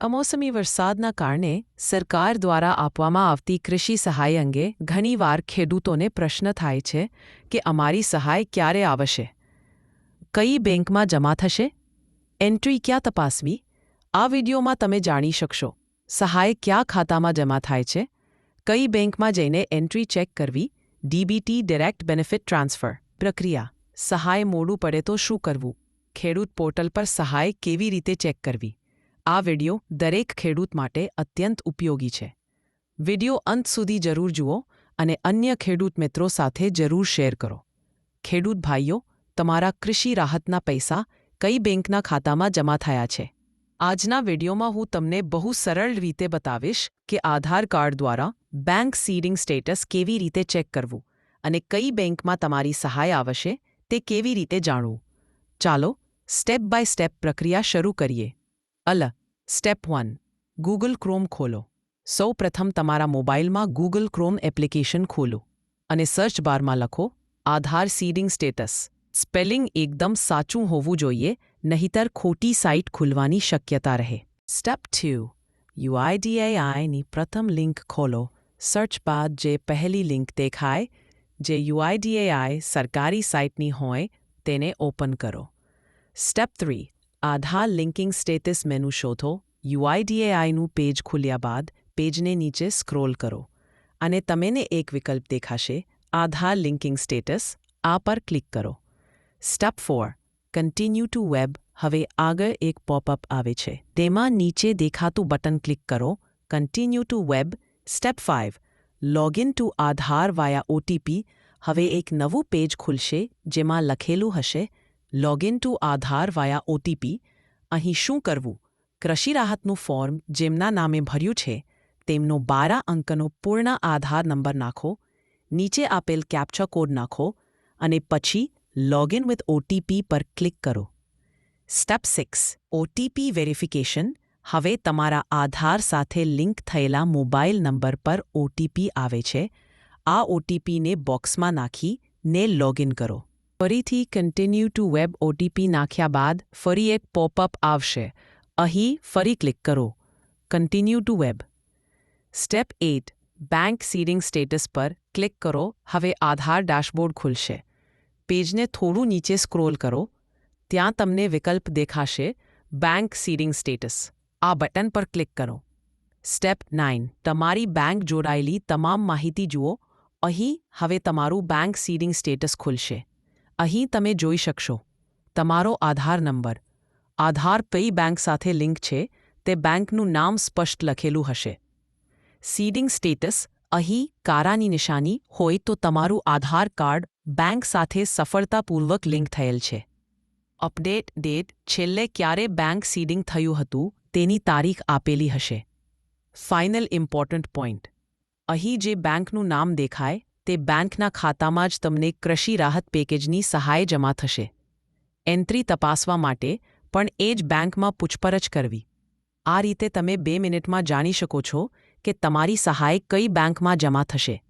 અમોસમી વરસાદના કારણે સરકાર દ્વારા આપવામાં આવતી કૃષિ સહાય અંગે ઘણીવાર ખેડૂતોને પ્રશ્ન થાય છે કે અમારી સહાય ક્યારે આવશે? કઈ બેંકમાં જમા થશે? એન્ટ્રી ક્યાં તપાસવી? આ વિડીયોમાં તમે જાણી શકશો, સહાય કયા ખાતામાં જમા થાય છે? કઈ બેંકમાં જઈને એન્ટ્રી ચેક કરવી? ડીબીટી ડિરેક્ટ બેનિફિટ ટ્રાન્સફર પ્રક્રિયા, સહાય મોડું પડે તો શું કરવું? ખેડૂત પોર્ટલ પર સહાય કેવી રીતે ચેક કરવી? આ વિડિયો દરેક ખેડૂત માટે અત્યંત ઉપયોગી છે. વિડિયો અંત સુધી જરૂર જુઓ અને અન્ય ખેડૂત મિત્રો સાથે જરૂર શેર કરો. ખેડૂત ભાઈઓ, તમારા કૃષિ રાહતના પૈસા કઈ બેંકના ખાતામાં જમા થયા છે? આજના વિડીયોમાં હું તમને બહુ સરળ રીતે બતાવીશ કે આધાર કાર્ડ દ્વારા બેંક સીડિંગ સ્ટેટસ કેવી રીતે ચેક કરવું અને કઈ બેંકમાં તમારી સહાય આવશે તે કેવી રીતે જાણવું. ચાલો, સ્ટેપ બાય સ્ટેપ પ્રક્રિયા શરૂ કરીએ. અલ, સ્ટેપ વન, ગૂગલ ક્રોમ ખોલો. સૌ પ્રથમ તમારા મોબાઈલમાં ગૂગલ ક્રોમ એપ્લિકેશન ખોલો અને સર્ચ બારમાં લખો, આધાર સીડિંગ સ્ટેટસ. સ્પેલિંગ એકદમ સાચું હોવું જોઈએ, નહીતર ખોટી સાઇટ ખુલવાની શક્યતા રહે. સ્ટેપ ટુ યુઆઈડીએઆઈની પ્રથમ લિંક ખોલો. સર્ચ બાદ જે પહેલી લિંક દેખાય, જે યુઆઈડીએઆઈ સરકારી સાઇટની હોય, તેને ઓપન કરો. Step three Aadhaar linking status menu શોધો, યુઆઈડીએઆઈનું પેજ ખુલ્યા બાદ પેજને નીચે સ્ક્રોલ કરો અને તમેને એક વિકલ્પ દેખાશે, આધાર લિંકિંગ સ્ટેટસ, આ પર ક્લિક કરો. Step four, continue to web, હવે આગળ એક પોપઅપ આવે છે. તેમાં નીચે દેખાતું બટન ક્લિક કરો, continue to web. Step five login to Aadhaar via OTP, હવે એક નવું પેજ ખુલશે, જેમાં લખેલું હશે login to Aadhaar via OTP અહીં શું કરવું? કૃષિ રાહતનું ફોર્મ જેમના નામે ભર્યું છે, તેમનો બારા અંકનો પૂર્ણ આધાર નંબર નાખો, નીચે આપેલ કેપ્ચા કોડ નાખો અને પછી લોગિન વિથ ઓટીપી પર ક્લિક કરો. સ્ટેપ સિક્સ ઓટીપી વેરિફિકેશન હવે તમારા આધાર સાથે લિંક થયેલા મોબાઈલ નંબર પર ઓટીપી આવે છે. આ ઓટીપીને બોક્સમાં નાખી ને લોગિન કરો. ફરીથી કન્ટિન્યુ ટુ વેબ ઓટીપી નાખ્યા બાદ ફરી એક પોપઅપ આવશે. અહીં ફરી ક્લિક કરો. Continue to web step eight bank seeding status પર ક્લિક કરો. હવે આધાર ડેશબોર્ડ ખુલશે. પેજને થોડું નીચે સ્ક્રોલ કરો. ત્યાં તમને વિકલ્પ દેખાશે બેંક સીડિંગ સ્ટેટસ આ બટન પર ક્લિક કરો. સ્ટેપ નાઇન તમારી બેંક જોડાયેલી તમામ માહિતી જુઓ. અહીં હવે તમારું બેંક સીડિંગ સ્ટેટસ ખુલશે. અહીં તમે જોઈ શકશો. તમારો આધાર નંબર. આધાર કઈ બેંક સાથે લિંક છે તે બેંકનું નામ સ્પષ્ટ લખેલું હશે. સીડિંગ સ્ટેટસ અહીં કારાની નિશાની હોય તો તમારું આધાર કાર્ડ બેંક સાથે સફળતાપૂર્વક લિંક થયેલ છે. અપડેટ ડેટ છેલ્લે ક્યારે બેંક સીડિંગ થયું હતું તેની તારીખ આપેલી હશે. ફાઇનલ ઇમ્પોર્ટન્ટ પોઈન્ટ અહીં જે બેંકનું નામ દેખાય તે બેંકના ખાતામાં જ તમને કૃષિ રાહત પેકેજની સહાય જમા થશે. એન્ટ્રી તપાસવા માટે પણ એ જ બેંકમાં પૂછપરછ કરવી. આ રીતે તમે બે મિનિટમાં જાણી શકો છો કે તમારી સહાય કઈ બેંકમાં જમા થશે.